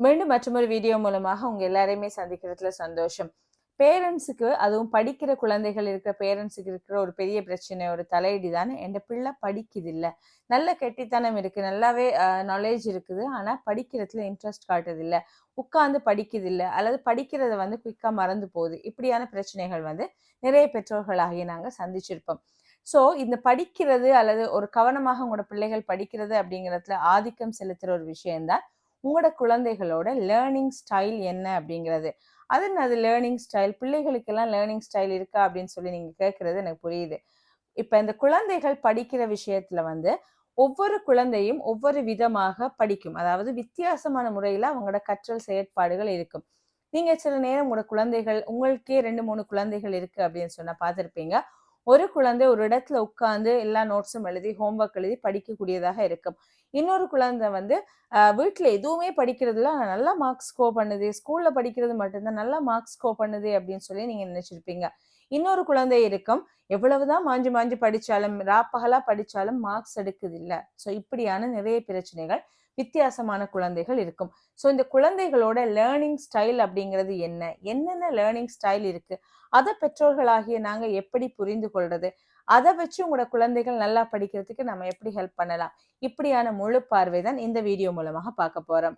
மீண்டும் மற்றொரு வீடியோ மூலமாக உங்க எல்லாரையுமே சந்திக்கிறதுல சந்தோஷம். பேரண்ட்ஸுக்கு அதுவும் படிக்கிற குழந்தைகள் இருக்கிற பேரண்ட்ஸுக்கு இருக்கிற ஒரு பெரிய பிரச்சனை ஒரு தலையடி தானே? என் பிள்ளை படிக்குது இல்லை நல்ல கெட்டித்தனம் இருக்குது நல்லாவே நாலேஜ் இருக்குது. ஆனால் படிக்கிறதுல இன்ட்ரெஸ்ட் காட்டுது உட்காந்து உட்கார்ந்து படிக்குது அல்லது படிக்கிறத வந்து குயிக்காக மறந்து போகுது. இப்படியான பிரச்சனைகள் வந்து நிறைய பெற்றோர்களாகிய நாங்கள் சந்திச்சிருப்போம். ஸோ இந்த படிக்கிறது அல்லது ஒரு கவனமாக உங்களோட பிள்ளைகள் படிக்கிறது அப்படிங்கிறதுல ஆதிக்கம் செலுத்துகிற ஒரு விஷயம்தான் உங்களோட குழந்தைகளோட லேர்னிங் ஸ்டைல் என்ன அப்படிங்கிறது. அது அது லேர்னிங் ஸ்டைல் பிள்ளைகளுக்கெல்லாம் லேர்னிங் ஸ்டைல் இருக்கா அப்படின்னு சொல்லி நீங்கள் கேட்குறது எனக்கு புரியுது. இப்போ இந்த குழந்தைகள் படிக்கிற விஷயத்தில் வந்து ஒவ்வொரு குழந்தையும் ஒவ்வொரு விதமாக படிக்கும். அதாவது வித்தியாசமான முறையில் அவங்களோட கற்றல் செயற்பாடுகள் இருக்கும். நீங்கள் சில நேரம் உங்களோட குழந்தைகள் உங்களுக்கே ரெண்டு மூணு குழந்தைகள் இருக்குது அப்படின்னு சொன்னால் பார்த்துருப்பீங்க. ஒரு குழந்தை ஒரு இடத்துல உட்கார்ந்து எல்லா நோட்ஸும் எழுதி ஹோம்ஒர்க் எழுதி படிக்கக்கூடியதாக இருக்கும். இன்னொரு குழந்தை வந்து வீட்டில் எதுவுமே படிக்கிறதுல நல்லா மார்க்ஸ் ஸ்கோர் பண்ணுது. ஸ்கூல்ல படிக்கிறது மட்டும்தான். நல்லா மார்க்ஸ் ஸ்கோர் பண்ணுது அப்படின்னு சொல்லி நீங்க நினைச்சிருப்பீங்க. இன்னொரு குழந்தை இருக்கும். எவ்வளவுதான் மாஞ்சு மாஞ்சு படிச்சாலும் ராப்பகலாக படிச்சாலும் மார்க்ஸ் எடுக்குது இல்ல ஸோ இப்படியான நிறைய பிரச்சனைகள் வித்தியாசமான குழந்தைகள் இருக்கும். ஸோ இந்த குழந்தைகளோட லேர்னிங் ஸ்டைல் அப்படிங்கிறது என்ன? என்னென்ன லேர்னிங் ஸ்டைல் இருக்கு? அதை பெற்றோர்களாகிய நாங்கள் எப்படி புரிந்து கொள்றது? அதை வச்சு உங்களோட குழந்தைகள் நல்லா படிக்கிறதுக்கு நம்ம எப்படி ஹெல்ப் பண்ணலாம்? இப்படியான முழு பார்வை தான் இந்த வீடியோ மூலமாக பார்க்க போறோம்.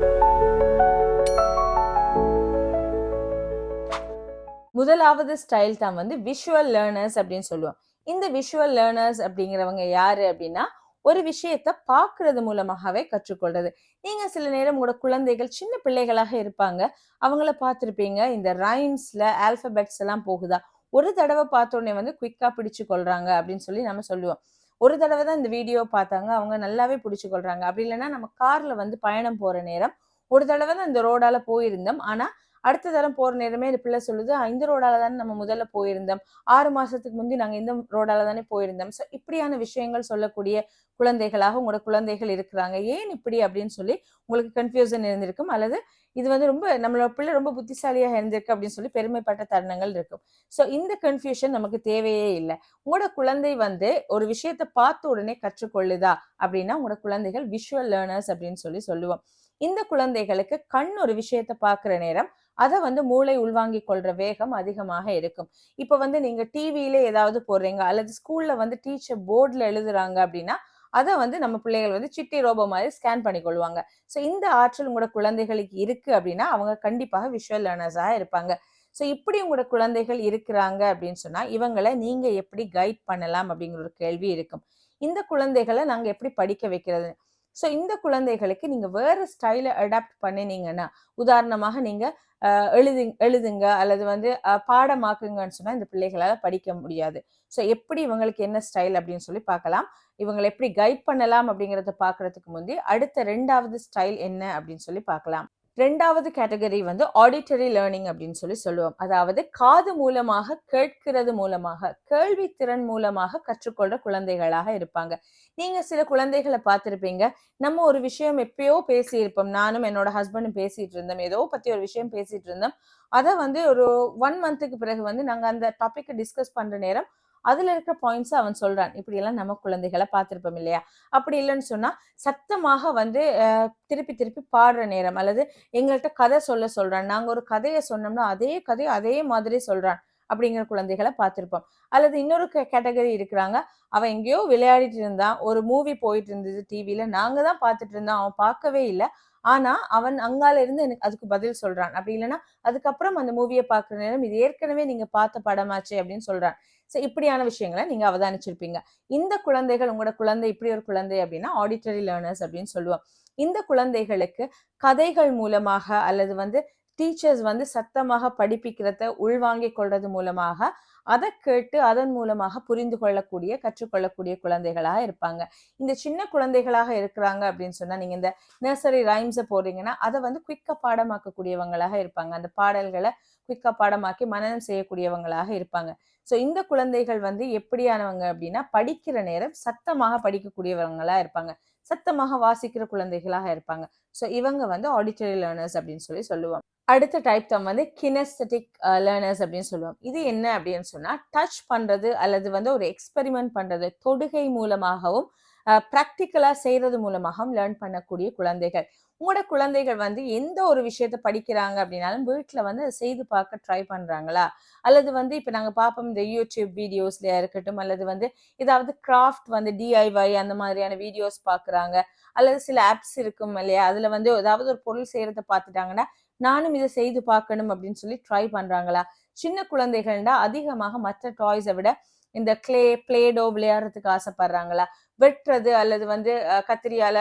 முதலாவது ஸ்டைல் தான் வந்து விஷுவல் லேர்னர்ஸ் அப்படின்னு சொல்லுவோம். இந்த விஷுவல் லேர்னர்ஸ் அப்படிங்கிறவங்க யாரு அப்படின்னா ஒரு விஷயத்த பாக்குறது மூலமாகவே கற்றுக்கொள்றது. நீங்க சில நேரம் உங்களோட குழந்தைகள் சின்ன பிள்ளைகளாக இருப்பாங்க. அவங்கள பார்த்துருப்பீங்க. இந்த ரைம்ஸ்ல ஆல்பபெட்ஸ் எல்லாம் போகுதா? ஒரு தடவை பார்த்தோன்னே வந்து குயிக்கா பிடிச்சு கொள்றாங்க அப்படின்னு சொல்லி நம்ம சொல்லுவோம். ஒரு தடவை தான் இந்த வீடியோ பார்த்தாங்க. அவங்க நல்லாவே பிடிச்சு கொள்றாங்க. அப்படி இல்லைன்னா நம்ம கார்ல வந்து பயணம் போற நேரம் ஒரு தடவை தான் இந்த ரோடால போயிருந்தோம். ஆனா அடுத்த தரம் போற நேரமே இந்த பிள்ளை சொல்லுது இந்த ரோடால தானே நம்ம முதல்ல போயிருந்தோம். ஆறு மாசத்துக்கு முந்தி நாங்க இந்த ரோடால தானே போயிருந்தோம். ஸோ இப்படியான விஷயங்கள் சொல்லக்கூடிய குழந்தைகளாக உங்களோட குழந்தைகள் இருக்கிறாங்க. ஏன் இப்படி அப்படின்னு சொல்லி உங்களுக்கு கன்ஃபியூசன் இருந்திருக்கும். அல்லது இது வந்து ரொம்ப நம்மளோட பிள்ளை ரொம்ப புத்திசாலியாக இருந்திருக்கு அப்படின்னு சொல்லி பெருமைப்பட்ட தருணங்கள் இருக்கும். ஸோ இந்த கன்ஃபியூஷன் நமக்கு தேவையே இல்லை. உங்களோட குழந்தை வந்து ஒரு விஷயத்த பார்த்த உடனே கற்றுக்கொள்ளுதா அப்படின்னா உங்களோட குழந்தைகள் விஷுவல் லேர்னர்ஸ் அப்படின்னு சொல்லி சொல்லுவோம். இந்த குழந்தைகளுக்கு கண் ஒரு விஷயத்த பார்க்குற நேரம் அதை வந்து மூளை உள்வாங்கிக் கொள்ற வேகம் அதிகமாக இருக்கும். இப்போ வந்து நீங்க டிவியில ஏதாவது போடுறீங்க அல்லது ஸ்கூல்ல வந்து டீச்சர் போர்டில் எழுதுறாங்க அப்படின்னா அதை வந்து நம்ம பிள்ளைகள் வந்து சிட்டி ரோபோ மாதிரி ஸ்கேன் பண்ணி கொள்வாங்க. ஸோ இந்த ஆற்றல் உங்களோட குழந்தைகளுக்கு இருக்கு அப்படின்னா அவங்க கண்டிப்பாக விஷுவல் லேர்னர்ஸாக இருப்பாங்க. ஸோ இப்படி உங்களோட குழந்தைகள் இருக்கிறாங்க அப்படின்னு சொன்னால் இவங்களை நீங்கள் எப்படி கைட் பண்ணலாம் அப்படிங்கிற ஒரு கேள்வி இருக்கும். இந்த குழந்தைகளை நாங்கள் எப்படி படிக்க வைக்கிறது? ஸோ இந்த குழந்தைகளுக்கு நீங்கள் வேறு ஸ்டைலை அடாப்ட் பண்ணினீங்கன்னா உதாரணமாக நீங்கள் எழுது எழுதுங்க அல்லது வந்து பாடமாக்குங்கன்னு சொன்னா இந்த பிள்ளைகளால படிக்க முடியாது. ஸோ எப்படி இவங்களுக்கு என்ன ஸ்டைல் அப்படின்னு சொல்லி பார்க்கலாம். இவங்களை எப்படி கைட் பண்ணலாம் அப்படிங்கிறத பார்க்கறதுக்கு முந்தி அடுத்த ரெண்டாவது ஸ்டைல் என்ன அப்படின்னு சொல்லி பார்க்கலாம். ரெண்டாவது கேட்டகரி வந்து ஆடிட்டரி லேர்னிங் அப்படின்னு சொல்லி சொல்லுவோம். அதாவது காது மூலமாக கேட்கிறது மூலமாக கேள்வி திறன் மூலமாக கற்றுக்கொள்ற குழந்தைகளாக இருப்பாங்க. நீங்க சில குழந்தைகளை பார்த்துருப்பீங்க. நம்ம ஒரு விஷயம் எப்பயோ பேசியிருப்போம். நானும் என்னோட ஹஸ்பண்டும் பேசிட்டு இருந்தோம் ஏதோ பத்தி ஒரு விஷயம் பேசிட்டு இருந்தோம் அதை வந்து ஒரு ஒன் மந்த்துக்கு பிறகு வந்து நாங்கள் அந்த டாபிக்கை டிஸ்கஸ் பண்ற நேரம் அதுல இருக்கிற பாயிண்ட்ஸ் அவன் சொல்றான். இப்படி எல்லாம் நம்ம குழந்தைகளை பார்த்திருப்போம் இல்லையா? அப்படி இல்லைன்னு சொன்னா சத்தமாக வந்து திருப்பி திருப்பி பாடுற நேரம் அல்லது எங்கள்கிட்ட கதை சொல்ல சொல்றான். நாங்க ஒரு கதையை சொன்னோம்னா அதே கதையை அதே மாதிரி சொல்றான் அப்படிங்கிற குழந்தைகளை பார்த்திருப்போம். அல்லது இன்னொரு கேட்டகரி இருக்கிறாங்க. அவன் எங்கேயோ விளையாடிட்டு இருந்தான். ஒரு மூவி போயிட்டு இருந்தது டிவியில நாங்க தான் பார்த்துட்டு இருந்தோம். அவன் பார்க்கவே இல்லை. ஆனா அவன் அங்கால இருந்து எனக்கு அதுக்கு பதில் சொல்றான். அப்படி இல்லைன்னா அதுக்கப்புறம் அந்த மூவியை பார்க்குற நேரம் இது ஏற்கனவே நீங்க பார்த்த படமாச்சு அப்படின்னு சொல்றான். ஸோ இப்படியான விஷயங்களை நீங்கள் அவதானிச்சிருப்பீங்க. இந்த குழந்தைகள் உங்களோட குழந்தை இப்படி ஒரு குழந்தை அப்படின்னா ஆடிட்டரி லேர்னர்ஸ் அப்படின்னு சொல்லுவோம். இந்த குழந்தைகளுக்கு கதைகள் மூலமாக அல்லது வந்து டீச்சர்ஸ் வந்து சத்தமாக படிப்பிக்கிறத உள்வாங்கிக் கொள்றது மூலமாக அதை கேட்டு அதன் மூலமாக புரிந்து கொள்ளக்கூடிய கற்றுக்கொள்ளக்கூடிய குழந்தைகளாக இருப்பாங்க. இந்த சின்ன குழந்தைகளாக இருக்கிறாங்க அப்படின்னு சொன்னா நீங்க இந்த நர்சரி ரைம்ஸை போடுறீங்கன்னா அதை வந்து குயிக்கா பாடமாக்கக்கூடியவங்களாக இருப்பாங்க. அந்த பாடல்களை குயிக்காக பாடமாக்கி மனநம் செய்யக்கூடியவங்களாக இருப்பாங்க. ஸோ இந்த குழந்தைகள் வந்து எப்படியானவங்க அப்படின்னா படிக்கிற நேரம் சத்தமாக படிக்கக்கூடியவங்களா இருப்பாங்க. சத்தமாக வாசிக்கிற குழந்தைகளாக இருப்பாங்க. ஸோ இவங்க வந்து ஆடிட்டரி லேர்னர்ஸ் அப்படின்னு சொல்லி சொல்லுவாங்க அடுத்த டைப் தான் வந்து கினஸ்தட்டிக் லேர்னர்ஸ் அப்படின்னு சொல்லுவோம். இது என்ன அப்படின்னு சொன்னா டச் பண்றது அல்லது வந்து ஒரு எக்ஸ்பெரிமெண்ட் பண்றது தொடுகை மூலமாகவும் ப்ராக்டிக்கலாக செய்யறது மூலமாகவும் லேர்ன் பண்ணக்கூடிய குழந்தைகள். உங்களோட குழந்தைகள் வந்து எந்த ஒரு விஷயத்த படிக்கிறாங்க அப்படின்னாலும் வீட்டில் வந்து அதை செய்து பார்க்க ட்ரை பண்ணுறாங்களா அல்லது வந்து இப்போ நாங்கள் பார்ப்போம் இந்த யூடியூப் வீடியோஸ்ல இருக்கட்டும் அல்லது வந்து ஏதாவது கிராஃப்ட் வந்து டிஐஒய் அந்த மாதிரியான வீடியோஸ் பார்க்குறாங்க. அல்லது சில ஆப்ஸ் இருக்கும் இல்லையா? அதில் வந்து ஏதாவது ஒரு பொருள் செய்கிறத பார்த்துட்டாங்கன்னா நானும் இதை செய்து பார்க்கணும் அப்படின்னு சொல்லி ட்ரை பண்ணுறாங்களா சின்ன குழந்தைகள்னா அதிகமாக மற்ற டாய்ஸை விட இந்த கிளே பிளேடோ விளையாடுறதுக்கு ஆசைப்படுறாங்களா? வெட்டுறது அல்லது வந்து கத்திரியால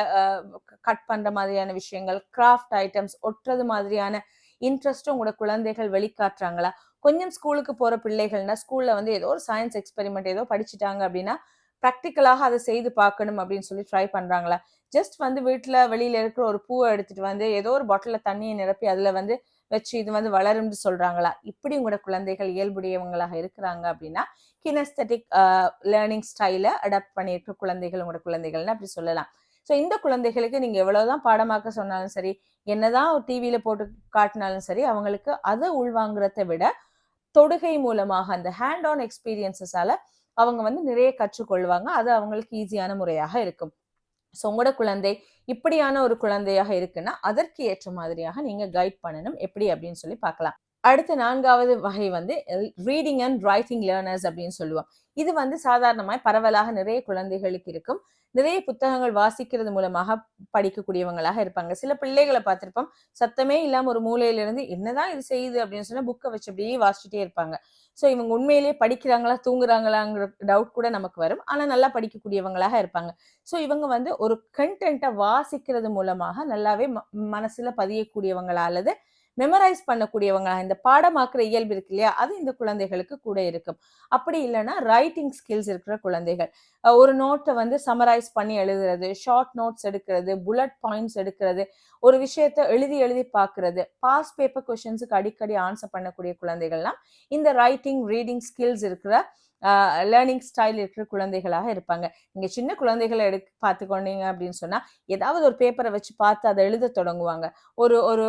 கட் பண்ற மாதிரியான விஷயங்கள் கிராஃப்ட் ஐட்டம்ஸ் ஒட்டுறது மாதிரியான இன்ட்ரெஸ்ட்டும் உங்களோட குழந்தைகள் வெளிக்காட்டுறாங்களா? கொஞ்சம் ஸ்கூலுக்கு போற பிள்ளைகள்னா ஸ்கூல்ல வந்து ஏதோ ஒரு சயின்ஸ் எக்ஸ்பெரிமெண்ட் ஏதோ படிச்சுட்டாங்க அப்படின்னா ப்ராக்டிக்கலாக அதை செய்து பார்க்கணும் அப்படின்னு சொல்லி ட்ரை பண்றாங்களா? ஜஸ்ட் வந்து வீட்டுல வெளியில இருக்கிற ஒரு பூவை எடுத்துட்டு வந்து ஏதோ ஒரு பாட்டில தண்ணியை நிரப்பி அதுல வந்து வச்சு இது வந்து வளரும்னு சொல்றாங்களா? இப்படி உங்களோட குழந்தைகள் இயல்புடையவங்களாக இருக்கிறாங்க அப்படின்னா கினஸ்தட்டிக் லேர்னிங் ஸ்டைலை அடாப்ட் பண்ணியிருக்க குழந்தைகள் உங்களோட குழந்தைகள்னு அப்படி சொல்லலாம். ஸோ இந்த குழந்தைகளுக்கு நீங்க எவ்வளவுதான் பாடமாக்க சொன்னாலும் சரி என்னதான் டிவியில போட்டு காட்டினாலும் சரி அவங்களுக்கு அதை உள்வாங்குறதை விட தொடுகை மூலமாக அந்த ஹேண்ட் ஆன் எக்ஸ்பீரியன்சஸால அவங்க வந்து நிறைய கற்றுக்கொள்வாங்க. அது அவங்களுக்கு ஈஸியான முறையாக இருக்கும். ஸோ உங்களோட குழந்தை இப்படியான ஒரு குழந்தையாக இருக்குன்னா அதற்கு ஏற்ற மாதிரியாக நீங்க கைட் பண்ணணும். எப்படி அப்படின்னு சொல்லி பார்க்கலாம். அடுத்த நான்காவது வகை வந்து ரீடிங் அண்ட் ரைட்டிங் லேர்னர்ஸ் அப்படின்னு சொல்லுவோம். இது வந்து சாதாரணமாய் பரவலாக நிறைய குழந்தைகளுக்கு இருக்கும். நிறைய புத்தகங்கள் வாசிக்கிறது மூலமாக படிக்கக்கூடியவங்களாக இருப்பாங்க. சில பிள்ளைகளை பார்த்திருப்போம் சத்தமே இல்லாம ஒரு மூலையில இருந்து என்னதான் இது செய்யுது அப்படின்னு சொன்னா புக்கை வச்சு அப்படியே வாசிச்சுட்டே இருப்பாங்க. ஸோ இவங்க உண்மையிலேயே படிக்கிறாங்களா தூங்குறாங்களாங்கிற டவுட் கூட நமக்கு வரும். ஆனால் நல்லா படிக்கக்கூடியவங்களாக இருப்பாங்க. ஸோ இவங்க வந்து ஒரு கண்டென்ட்டை வாசிக்கிறது மூலமாக நல்லாவே ம- மனசில் பதியக்கூடியவங்களா அல்லது மெமரைஸ் பண்ணக்கூடியவங்க இந்த பாடமாக்குற இயல்பு இருக்கு இல்லையா? அது இந்த குழந்தைகளுக்கு கூட இருக்கும். அப்படி இல்லைன்னா ரைட்டிங் ஸ்கில்ஸ் இருக்கிற குழந்தைகள். ஒரு நோட்டை வந்து சமரைஸ் பண்ணி எழுதுறது ஷார்ட் நோட்ஸ் எடுக்கிறது புல்லட் பாயிண்ட்ஸ் எடுக்கிறது ஒரு விஷயத்த எழுதி எழுதி பார்க்கறது பாஸ் பேப்பர் கொஷின்ஸுக்கு அடிக்கடி ஆன்சர் பண்ணக்கூடிய குழந்தைகள்லாம் இந்த ரைட்டிங் ரீடிங் ஸ்கில்ஸ் இருக்கிற லேர்னிங் ஸ்டைல் இருக்கிற குழந்தைகளாக இருப்பாங்க. நீங்கள் சின்ன குழந்தைகளை எடுக்க பார்த்துக்கொண்டீங்க அப்படின்னு சொன்னால் ஏதாவது ஒரு பேப்பரை வச்சு பார்த்து அதை எழுத தொடங்குவாங்க. ஒரு ஒரு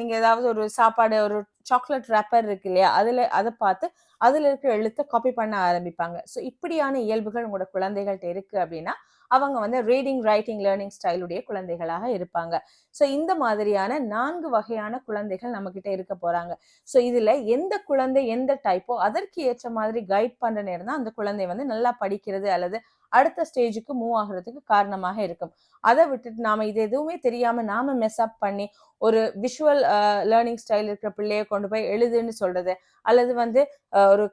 நீங்கள் ஏதாவது ஒரு சாப்பாடு ஒரு சாக்லேட் ரேப்பர் இருக்கு இல்லையா? அதில் அதை பார்த்து அதில் இருக்கிற எழுத்தை காப்பி பண்ண ஆரம்பிப்பாங்க. ஸோ இப்படியான இயல்புகள் உங்களோட குழந்தைகள்ட்ட இருக்குது அப்படின்னா அவங்க வந்து ரீடிங் ரைட்டிங் லேர்னிங் ஸ்டைலுடைய குழந்தைகளாக இருப்பாங்க. ஸோ இந்த மாதிரியான நான்கு வகையான குழந்தைகள் நம்மக்கிட்ட இருக்க போகிறாங்க ஸோ இதில் எந்த குழந்தை எந்த டைப்போ அதற்கு ஏற்ற மாதிரி கைட் பண்ணுற நேரம் தான் அந்த குழந்தை வந்து நல்லா படிக்கிறது அல்லது அடுத்த ஸ்டேஜுக்கு மூவ் ஆகுறதுக்கு காரணமாக இருக்கும். அதை விட்டுட்டு நாம இது எதுவுமே தெரியாம நாம மெஸ் அப் பண்ணி ஒரு விஷுவல் லேர்னிங் ஸ்டைல் இருக்கிற பிள்ளைய கொண்டு போய் எழுதுன்னு சொல்றது அல்லது வந்து ஒரு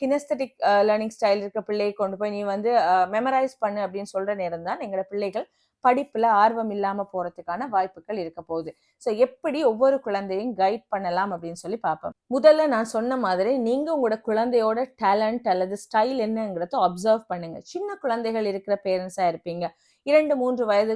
கினஸ்தட்டிக் லேர்னிங் ஸ்டைல் இருக்கிற பிள்ளையை கொண்டு போய் நீ வந்து மெமரைஸ் பண்ணு அப்படின்னு சொல்ற நேரம் தான் எங்களோட பிள்ளைகள் படிப்புல ஆர்வம் இல்லாம போறதுக்கான வாய்ப்புகள் இருக்க போகுது. ஸோ எப்படி ஒவ்வொரு குழந்தையும் கைட் பண்ணலாம் அப்படின்னு சொல்லி பார்ப்போம். முதல்ல நான் சொன்ன மாதிரி நீங்க உங்களோட குழந்தையோட டேலண்ட் அல்லது ஸ்டைல் என்னங்கிறத அப்சர்வ் பண்ணுங்க. சின்ன குழந்தைகள் இருக்கிற பேரண்ட்ஸா இருப்பீங்க. இரண்டு மூன்று வயது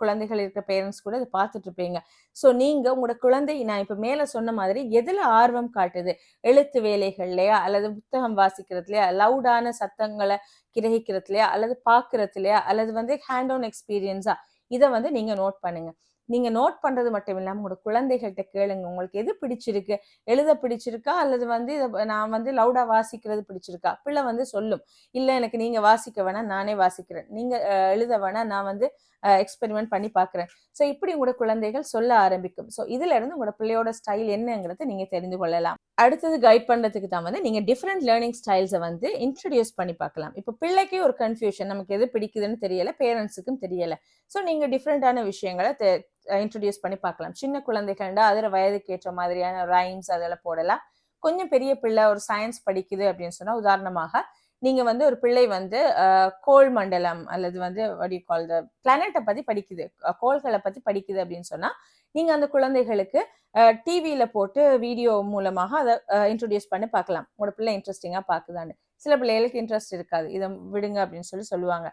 குழந்தைகள் இருக்கிற பேரண்ட்ஸ் கூட இதை பார்த்துட்டு இருப்பீங்க. ஸோ நீங்க உங்களோட குழந்தை நான் இப்ப மேல சொன்ன மாதிரி எதுல ஆர்வம் காட்டுது? எழுத்து வேலைகள்லையா? அல்லது புத்தகம் வாசிக்கிறதுலையா? லவுடான சத்தங்களை கிரகிக்கிறதுலையா? அல்லது பார்க்கறதுலயா? அல்லது வந்து ஹேண்ட் ஆன் எக்ஸ்பீரியன்ஸா இதை வந்து நீங்க நோட் பண்ணுங்க. நீங்க நோட் பண்றது மட்டும் இல்லாம உங்களோட குழந்தைகள்கிட்ட கேளுங்க. உங்களுக்கு எது பிடிச்சிருக்கு? எழுத பிடிச்சிருக்கா? அல்லது வந்து இதை நான் வந்து லவுடா வாசிக்கிறது பிடிச்சிருக்கா? பிள்ளை வந்து சொல்லும். இல்ல எனக்கு நீங்க வாசிக்க வேணா நானே வாசிக்கிறேன். நீங்க எழுத வேணா நான் வந்து எக்ஸ்பெரிமெண்ட் பண்ணி பார்க்குறேன் ஸோ இப்படி உங்களோட குழந்தைகள் சொல்ல ஆரம்பிக்கும். ஸோ இதுல இருந்து உங்களோட பிள்ளையோட ஸ்டைல் என்னங்கிறத நீங்க தெரிந்து கொள்ளலாம். அடுத்தது கைட் பண்ணுறதுக்கு தான் வந்து நீங்க டிஃப்ரெண்ட் லேர்னிங் ஸ்டைல்ஸை வந்து இன்ட்ரடியூஸ் பண்ணி பார்க்கலாம். இப்போ பிள்ளைக்கே ஒரு கன்ஃபியூஷன் நமக்கு எது பிடிக்குதுன்னு தெரியல பேரண்ட்ஸுக்கும் தெரியல. ஸோ நீங்க டிஃப்ரெண்டான விஷயங்களை இன்ட்ரடியூஸ் பண்ணி பார்க்கலாம். சின்ன குழந்தைகள்டா அதில் வயதுக்கு ஏற்ற மாதிரியான ரைம்ஸ் அதெல்லாம் போடலாம். கொஞ்சம் பெரிய பிள்ளை ஒரு சயின்ஸ் படிக்குது அப்படின்னு சொன்னால் உதாரணமாக நீங்க வந்து ஒரு பிள்ளை வந்து கோள் மண்டலம் அல்லது வந்து வடி கால் பிளானட்டை பத்தி படிக்குது. கோள்களை பத்தி படிக்குது அப்படின்னு சொன்னா நீங்க அந்த குழந்தைகளுக்கு டிவியில போட்டு வீடியோ மூலமாக அதை இன்ட்ரடியூஸ் பண்ணி பார்க்கலாம். உங்களோட பிள்ளை இன்ட்ரெஸ்டிங்கா பாக்குதான்னு சில பிள்ளைகளுக்கு இன்ட்ரெஸ்ட் இருக்காது. இதை விடுங்க அப்படின்னு சொல்லி சொல்லுவாங்க.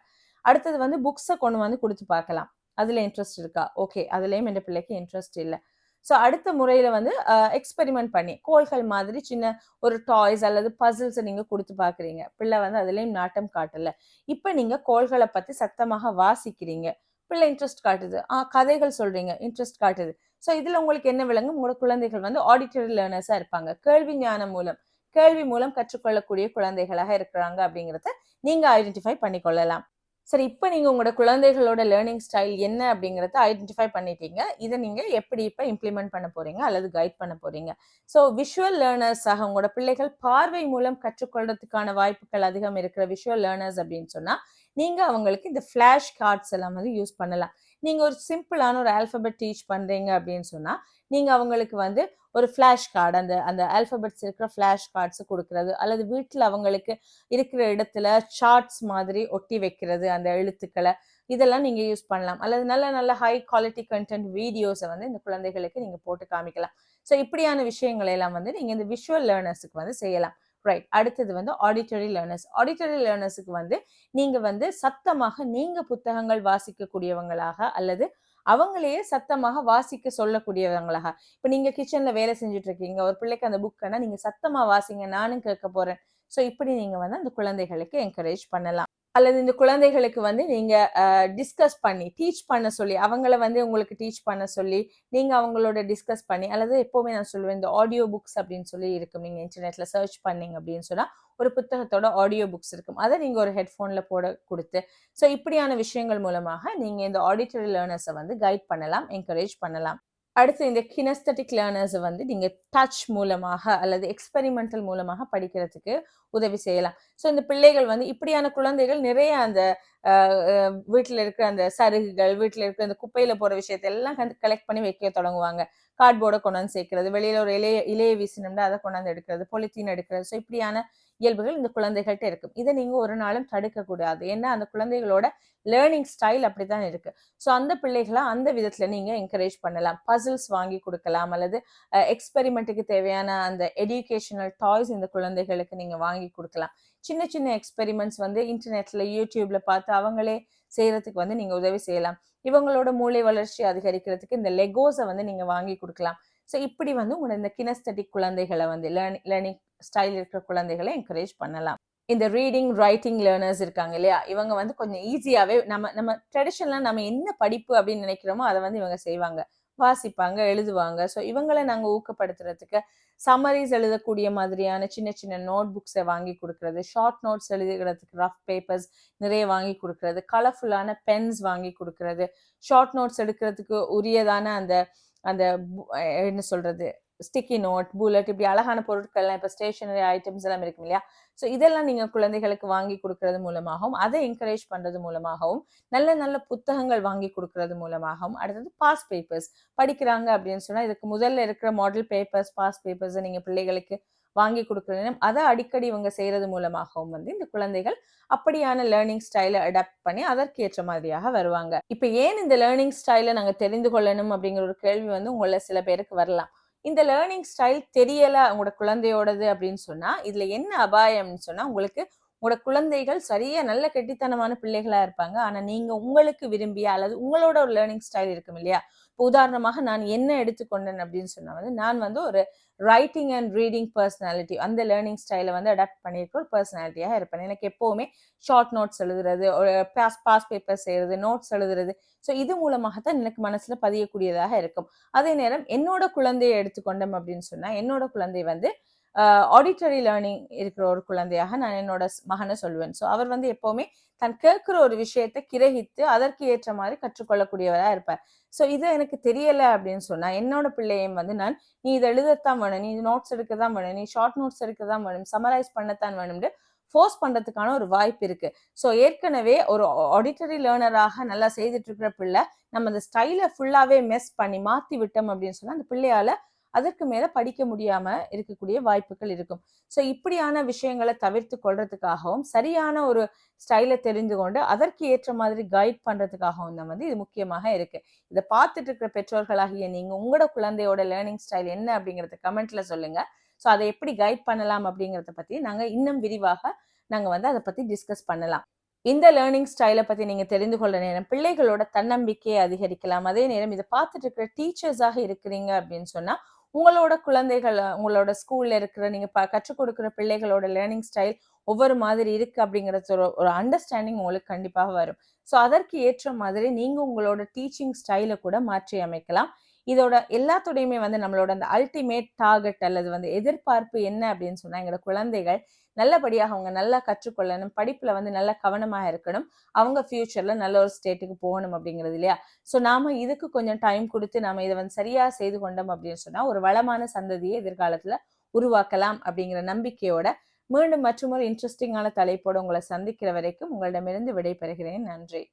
அடுத்தது வந்து புக்ஸை கொண்டு வந்து கொடுத்து பார்க்கலாம். அதுல இன்ட்ரெஸ்ட் இருக்கா? ஓகே அதுலயும் என் பிள்ளைக்கு இன்ட்ரெஸ்ட் இல்லை. ஸோ அடுத்த முறையில் வந்து எக்ஸ்பெரிமெண்ட் பண்ணி கோள்கள் மாதிரி சின்ன ஒரு டாய்ஸ் அல்லது பசில்ஸை நீங்கள் கொடுத்து பார்க்குறீங்க. பிள்ளை வந்து அதுலேயும் நாட்டம் காட்டல. இப்போ நீங்கள் கோள்களை பற்றி சத்தமாக வாசிக்கிறீங்க. பிள்ளை இன்ட்ரெஸ்ட் காட்டுது. ஆ கதைகள் சொல்கிறீங்க இன்ட்ரெஸ்ட் காட்டுது. ஸோ இதில் உங்களுக்கு என்ன விளங்கும்? உங்களோட குழந்தைகள் வந்து ஆடிட்டரி லேர்னர்ஸாக இருப்பாங்க. கேள்வி ஞானம் மூலம் கேள்வி மூலம் கற்றுக்கொள்ளக்கூடிய குழந்தைகளாக இருக்கிறாங்க அப்படிங்கிறத நீங்கள் ஐடென்டிஃபை பண்ணிக்கொள்ளலாம். சரி இப்போ நீங்கள் உங்களோட குழந்தைகளோட லேர்னிங் ஸ்டைல் என்ன அப்படிங்கிறத ஐடென்டிஃபை பண்ணிட்டீங்க. இதை நீங்கள் எப்படி இப்போ இம்ப்ளிமெண்ட் பண்ண போகிறீங்க அல்லது கைட் பண்ண போகிறீங்க ஸோ விஷுவல் லேர்னர்ஸாக உங்களோட பிள்ளைகள் பார்வை மூலம் கற்றுக்கொள்றதுக்கான வாய்ப்புகள் அதிகம் இருக்கிற விஷுவல் லேர்னர்ஸ் அப்படின்னு சொன்னால் நீங்கள் அவங்களுக்கு இந்த ஃப்ளாஷ் கார்ட்ஸ் எல்லாம் வந்து யூஸ் பண்ணலாம். நீங்கள் ஒரு சிம்பிளான ஒரு ஆல்பபெட் டீச் பண்ணுறீங்க அப்படின்னு சொன்னால் நீங்கள் அவங்களுக்கு வந்து ஒரு ஃப்ளாஷ் கார்டு அந்த அந்த ஆல்பபெட்ஸ் இருக்கிற ஃப்ளாஷ் கார்ட்ஸ் கொடுக்கறது அல்லது வீட்டில் அவங்களுக்கு இருக்கிற இடத்துல சார்ட்ஸ் மாதிரி ஒட்டி வைக்கிறது அந்த எழுத்துக்களை இதெல்லாம் நீங்கள் யூஸ் பண்ணலாம். அல்லது நல்ல நல்ல ஹை குவாலிட்டி கண்டென்ட் வீடியோஸை வந்து இந்த குழந்தைகளுக்கு நீங்கள் போட்டு காமிக்கலாம். ஸோ இப்படியான விஷயங்களை எல்லாம் வந்து நீங்கள் இந்த விஷுவல் லேர்னர்ஸுக்கு வந்து செய்யலாம். ரைட் அடுத்தது வந்து ஆடிட்டரி லேர்னர்ஸ் ஆடிட்டரி லேர்னர்ஸுக்கு வந்து நீங்கள் வந்து சத்தமாக நீங்கள் புத்தகங்கள் வாசிக்கக்கூடியவங்களாக அல்லது அவங்களையே சத்தமாக வாசிக்க சொல்லக்கூடியவங்களாக. இப்போ நீங்கள் கிச்சனில் வேலை செஞ்சுட்டு இருக்கீங்க ஒரு பிள்ளைக்கு அந்த புக்கனா நீங்கள் சத்தமாக வாசிங்க. நானும் கேட்க போகிறேன் ஸோ இப்படி நீங்கள் வந்து அந்த குழந்தைகளுக்கு என்கரேஜ் பண்ணலாம். அல்லது இந்த குழந்தைகளுக்கு வந்து நீங்க டிஸ்கஸ் பண்ணி டீச் பண்ண சொல்லி அவங்கள வந்து உங்களுக்கு டீச் பண்ண சொல்லி நீங்க அவங்களோட டிஸ்கஸ் பண்ணி அல்லது எப்பவுமே நான் சொல்லுவேன் இந்த ஆடியோ புக்ஸ் அப்படின்னு சொல்லி இருக்கும். நீங்க இன்டர்நெட்ல சர்ச் பண்ணீங்க அப்படின்னு சொன்னா ஒரு புத்தகத்தோட ஆடியோ புக்ஸ் இருக்கும். அதை நீங்க ஒரு ஹெட்ஃபோன்ல போட கொடுத்து ஸோ இப்படியான விஷயங்கள் மூலமாக நீங்க இந்த ஆடிட்டரி லேர்னர்ஸை வந்து கைட் பண்ணலாம் என்கரேஜ் பண்ணலாம். அடுத்து இந்த கினஸ்தட்டிக் லேர்னர்ஸை வந்து நீங்கள் டச் மூலமாக அல்லது எக்ஸ்பெரிமெண்டல் மூலமாக படிக்கிறதுக்கு உதவி செய்யலாம். ஸோ இந்த பிள்ளைகள் வந்து இப்படியான குழந்தைகள் நிறைய அந்த வீட்டில் இருக்கிற அந்த சருகுகள் வீட்டில் இருக்கிற அந்த குப்பையில் போகிற விஷயத்தை எல்லாம் கலெக்ட் பண்ணி வைக்க தொடங்குவாங்க. கார்ட்போர்டை கொண்டாந்து சேர்க்கிறது வெளியில் ஒரு இலைய இலையை வீசினோம்னா அதை கொண்டாந்து எடுக்கிறது பொலித்தீன் எடுக்கிறது. ஸோ இப்படியான இயல்புகள் இந்த குழந்தைகள்கிட்ட இருக்கும் இதை நீங்க ஒரு நாளும் தடுக்க கூடாது ஏன்னா அந்த குழந்தைகளோட லேர்னிங் ஸ்டைல் அப்படித்தான் இருக்கு. ஸோ அந்த பிள்ளைகளை அந்த விதத்துல நீங்க என்கரேஜ் பண்ணலாம். பசில்ஸ் வாங்கி கொடுக்கலாம். அல்லது எக்ஸ்பெரிமெண்ட்டுக்கு தேவையான அந்த எஜுகேஷனல் டாய்ஸ் இந்த குழந்தைகளுக்கு நீங்க வாங்கி கொடுக்கலாம். சின்ன சின்ன எக்ஸ்பெரிமெண்ட்ஸ் வந்து இன்டர்நெட்ல யூடியூப்ல பார்த்து அவங்களே செய்யறதுக்கு வந்து நீங்க உதவி செய்யலாம். இவங்களோட மூளை வளர்ச்சி அதிகரிக்கிறதுக்கு இந்த லெகோஸை வந்து நீங்க வாங்கி கொடுக்கலாம். ஸோ இப்படி வந்து உங்களோட இந்த கினஸ்தட்டிக் குழந்தைகளை வந்து லேர்னிங் லேர்னிங் ஸ்டைல் இருக்கிற குழந்தைகளை என்கரேஜ் பண்ணலாம். இந்த ரீடிங் ரைட்டிங் லேர்னர்ஸ் இருக்காங்க இல்லையா? இவங்க வந்து கொஞ்சம் ஈஸியாகவே நம்ம நம்ம ட்ரெடிஷனலாக நம்ம என்ன படிப்பு அப்படின்னு நினைக்கிறோமோ அதை வந்து இவங்க செய்வாங்க. வாசிப்பாங்க எழுதுவாங்க. ஸோ இவங்களை நாங்கள் ஊக்கப்படுத்துறதுக்கு சம்மரிஸ் எழுதக்கூடிய மாதிரியான சின்ன சின்ன நோட் புக்ஸை வாங்கி கொடுக்கறது ஷார்ட் நோட்ஸ் எழுதுகிறதுக்கு ரஃப் பேப்பர்ஸ் நிறைய வாங்கி கொடுக்கறது கலர்ஃபுல்லான பென்ஸ் வாங்கி கொடுக்கறது ஷார்ட் நோட்ஸ் எடுக்கிறதுக்கு உரியதான அந்த அந்த என்ன சொல்றது ஸ்டிக்கி நோட் புல்லட் இப்படி அழகான பொருட்கள்லாம் இப்போ ஸ்டேஷனரி ஐட்டம்ஸ் எல்லாம் இருக்கும் இல்லையா? ஸோ இதெல்லாம் நீங்கள் குழந்தைகளுக்கு வாங்கி கொடுக்கறது மூலமாகவும் அதை என்கரேஜ் பண்ணுறது மூலமாகவும் நல்ல நல்ல புத்தகங்கள் வாங்கி கொடுக்கறது மூலமாகவும் அடுத்தது பாஸ் பேப்பர்ஸ் படிக்கிறாங்க அப்படின்னு சொன்னால் இதுக்கு முதல்ல இருக்கிற மாடல் பேப்பர்ஸ் பாஸ் பேப்பர்ஸை நீங்கள் பிள்ளைகளுக்கு வாங்கி கொடுக்குறது அதை அடிக்கடி இவங்க செய்கிறது மூலமாகவும் வந்து இந்த குழந்தைகள் அப்படியான லேர்னிங் ஸ்டைலை அடாப்ட் பண்ணி அதற்கு ஏற்ற மாதிரியாக வருவாங்க. இப்போ ஏன் இந்த லேர்னிங் ஸ்டைலை நாங்கள் தெரிந்து கொள்ளணும் அப்படிங்கிற ஒரு கேள்வி வந்து உங்களை சில பேருக்கு வரலாம். இந்த லேர்னிங் ஸ்டைல் தெரியலை உங்களோட குழந்தையோடது அப்படின்னு சொன்னால் இதில் என்ன அபாயம்னு சொன்னால் உங்களுக்கு உங்களோட குழந்தைகள் சரியா நல்ல கெட்டித்தனமான பிள்ளைகளா இருப்பாங்க. ஆனா நீங்க உங்களுக்கு விரும்பிய அல்லது உங்களோட ஒரு லேர்னிங் ஸ்டைல் இருக்கும் இல்லையா? இப்போ உதாரணமாக நான் என்ன எடுத்துக்கொண்டேன் அப்படின்னு சொன்னா வந்து நான் வந்து ஒரு ரைட்டிங் அண்ட் ரீடிங் பர்சனாலிட்டி அந்த லேர்னிங் ஸ்டைலை வந்து அடாப்ட் பண்ணியிருக்க ஒரு பர்சனாலிட்டியாக இருப்பேன். எனக்கு எப்போவுமே ஷார்ட் நோட்ஸ் எழுதுறது பாஸ் பாஸ் பேப்பர் செய்கிறது நோட்ஸ் எழுதுறது. ஸோ இது மூலமாக தான் எனக்கு மனசில் பதியக்கூடியதாக இருக்கும். அதே நேரம் என்னோட குழந்தையை எடுத்துக்கொண்டோம் அப்படின்னு சொன்னால் என்னோட குழந்தை வந்து ஆடிட்டரி லேர்னிங் இருக்கிற ஒரு குழந்தையாக நான் என்னோட மகனை சொல்லுவேன் ஸோ அவர் வந்து எப்போவுமே தன் கேட்குற ஒரு விஷயத்தை கிரகித்து அதற்கு ஏற்ற மாதிரி கற்றுக்கொள்ளக்கூடியவராக இருப்பார். ஸோ இது எனக்கு தெரியலை அப்படின்னு சொன்னால் என்னோட பிள்ளையும் வந்து நான் நீ இதை எழுதத்தான் வேணும் நீ நோட்ஸ் எடுக்க தான் வேணும் நீ ஷார்ட் நோட்ஸ் எடுக்க தான் வேணும் சமரைஸ் பண்ணத்தான் வேணும்னு ஃபோர்ஸ் பண்ணுறதுக்கான ஒரு வாய்ப்பு இருக்கு. ஸோ ஏற்கனவே ஒரு ஆடிட்டரி லேர்னராக நல்லா செய்துட்டு இருக்கிற பிள்ளை நம்ம அந்த ஸ்டைலை ஃபுல்லாகவே மெஸ் பண்ணி மாற்றி விட்டோம் அப்படின்னு சொன்னால் அந்த பிள்ளையால அதற்கு மேல படிக்க முடியாம இருக்கக்கூடிய வாய்ப்புகள் இருக்கும். ஸோ இப்படியான விஷயங்களை தவிர்த்து கொள்றதுக்காகவும் சரியான ஒரு ஸ்டைலை தெரிந்து கொண்டு அதற்கு ஏற்ற மாதிரி கைட் பண்றதுக்காகவும் தான் வந்து இது முக்கியமாக இருக்கு. இதை பார்த்துட்டு இருக்கிற பெற்றோர்களாகிய நீங்க உங்களோட குழந்தையோட லேர்னிங் ஸ்டைல் என்ன அப்படிங்கறத கமெண்ட்ல சொல்லுங்க. ஸோ அதை எப்படி கைட் பண்ணலாம் அப்படிங்கிறத பத்தி நாங்க இன்னும் விரிவாக நாங்க வந்து அதை பத்தி டிஸ்கஸ் பண்ணலாம். இந்த லேர்னிங் ஸ்டைலை பத்தி நீங்க தெரிந்து கொள்ள நேரம் பிள்ளைகளோட தன்னம்பிக்கையை அதிகரிக்கலாம். அதே நேரம் இதை பார்த்துட்டு இருக்கிற டீச்சர்ஸாக இருக்கிறீங்க அப்படின்னு சொன்னா உங்களோட குழந்தைகள் உங்களோட ஸ்கூல்ல இருக்கிற நீங்க கற்றுக் கொடுக்குற பிள்ளைகளோட லேர்னிங் ஸ்டைல் ஒவ்வொரு மாதிரி இருக்கு அப்படிங்கிறது ஒரு ஒரு அண்டர்ஸ்டாண்டிங் உங்களுக்கு கண்டிப்பாக வரும். ஸோ அதற்கு ஏற்ற மாதிரி நீங்க உங்களோட டீச்சிங் ஸ்டைலை கூட மாற்றி அமைக்கலாம். இதோட எல்லாத்தோடையுமே வந்து நம்மளோட அந்த அல்டிமேட் டார்கெட் அல்லது வந்து எதிர்பார்ப்பு என்ன அப்படின்னு சொன்னா எங்களோட குழந்தைகள் நல்லபடியாக அவங்க நல்லா கற்றுக்கொள்ளணும் படிப்புல வந்து நல்ல கவனமாக இருக்கணும். அவங்க ஃபியூச்சர்ல நல்ல ஒரு ஸ்டேட்டுக்கு போகணும் அப்படிங்கிறது இல்லையா? ஸோ நாம இதுக்கு கொஞ்சம் டைம் கொடுத்து நாம இதை வந்து சரியா செய்து கொண்டோம் அப்படின்னு சொன்னா ஒரு வளமான சந்ததியை எதிர்காலத்துல உருவாக்கலாம் அப்படிங்கிற நம்பிக்கையோட மீண்டும் மற்றொரு இன்ட்ரெஸ்டிங்கான தலைப்போடு உங்களை சந்திக்கிற வரைக்கும் உங்களிடமிருந்து விடைபெறுகிறேன். நன்றி.